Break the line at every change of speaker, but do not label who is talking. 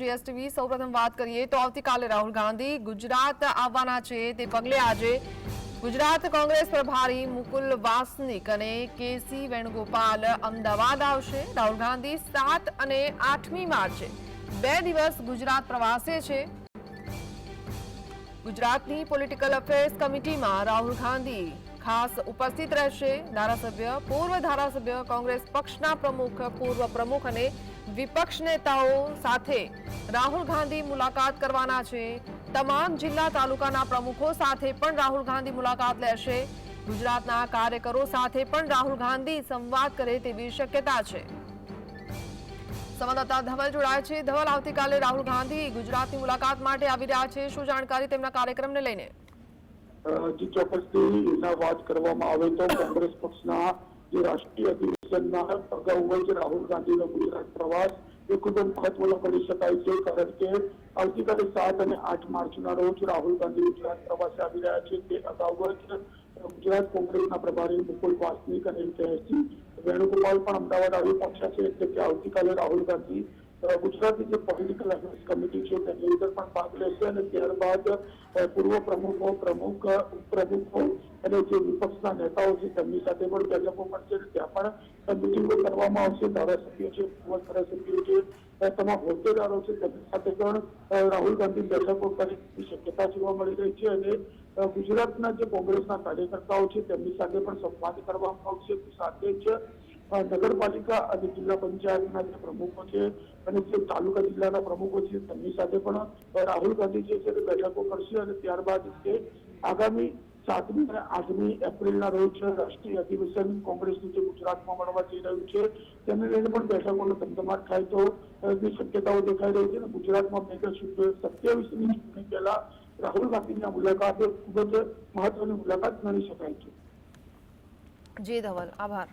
GSTV સૌપ્રથમ વાત કરીએ તો આવતીકાલે રાહુલ ગાંધી ગુજરાત આવવાના છે. તે પગલે આજે ગુજરાત કોંગ્રેસ પ્રભારી મુકુલ વાસનિક અને કેસી વેણુગોપાલ અમદાવાદ આવશે. રાહુલ ગાંધી સાત અને આઠમી માર્ચે બે દિવસ ગુજરાત પ્રવાસે છે. ગુજરાતની પોલિટિકલ અફેર્સ કમિટીમાં રાહુલ ગાંધી ખાસ ઉપસ્થિત રહેશે ધારાસભ્ય, પૂર્વ ધારાસભ્ય, કોંગ્રેસ પક્ષના પ્રમુખ, પૂર્વ પ્રમુખ અને વિપક્ષ નેતાઓ સાથે રાહુલ ગાંધી મુલાકાત કરવાના છે. તમામ જિલ્લા તાલુકાના પ્રમુખો સાથે પણ રાહુલ ગાંધી મુલાકાત લેશે. ગુજરાતના કાર્યકરો સાથે પણ રાહુલ ગાંધી સંવાદ કરે તેવી શક્યતા છે. સંવાદદાતા ધવલ જોડાય છે. ધવલ, આવતીકાલે રાહુલ ગાંધી ગુજરાતની મુલાકાત માટે આવી રહ્યા છે. શું જાણકારી તેમના કાર્યક્રમને લઈને?
જે ચોક્કસથી વાત કરવામાં આવે તો કોંગ્રેસ પક્ષના જે રાષ્ટ્રીય અધિવેશનના અગાઉ જ રાહુલ ગાંધીનો ગુજરાત પ્રવાસ, એ ખૂબ જ મહત્વનો ગણી શકાય છે, કારણ કે આવતીકાલે સાત અને આઠ માર્ચના રોજ રાહુલ ગાંધી ગુજરાત પ્રવાસે આવી રહ્યા છે. તે અગાઉ જ ગુજરાત કોંગ્રેસના પ્રભારી મુકુલ વાસનિક અને કેસી વેણુગોપાલ પણ અમદાવાદ આવી પહોંચ્યા છે, એટલે કે આવતીકાલે રાહુલ ગાંધી ગુજરાતની જે પોલિટિકલ અફેર્સ કમિટી છે તેની અંદર પણ ભાગ લેશે અને ત્યારબાદ પૂર્વ પ્રમુખો પ્રમુખ અ, ઉપપ્રમુખો અને જે વિપક્ષના નેતાઓ છે તેમની સાથે પણ બેઠકો પડશે ત્યાં પણ મિટિંગો કરવામાં આવશે. ધારાસભ્યો છે પૂર્વ ધારાસભ્યો છે તમામ હોદ્દેદારો છે તેમની સાથે પણ રાહુલ ગાંધી બેઠકો કરી શક્યતા જોવા મળી રહી છે અને ગુજરાતના જે કોંગ્રેસના કાર્યકર્તાઓ છે તેમની સાથે પણ સંવાદ કરવામાં આવશે. સાથે જ નગરપાલિકા અને જિલ્લા પંચાયતના જે પ્રમુખો છે અને જે તાલુકા જિલ્લાના પ્રમુખો છે, તેમની સાથે પણ રાહુલ ગાંધી જે છે બેઠકો કરશે અને ત્યારબાદ તે આગામી સાતમી અને આઠમી એપ્રિલના રોજ રાષ્ટ્રીય અધિવેશન કોંગ્રેસનું જે ગુજરાતમાં મળવા જઈ રહ્યું છે, તેને લઈને પણ બેઠકોનો ધમધમાટ થાય તો શક્યતાઓ દેખાઈ રહી છે અને ગુજરાતમાં મેગા સત્યાવીસમી ચૂંટણી પહેલા રાહુલ ગાંધીની મુલાકાત ખૂબ જ મહત્વની મુલાકાત ગણી શકાય છે.
જી ધવલ, આભાર.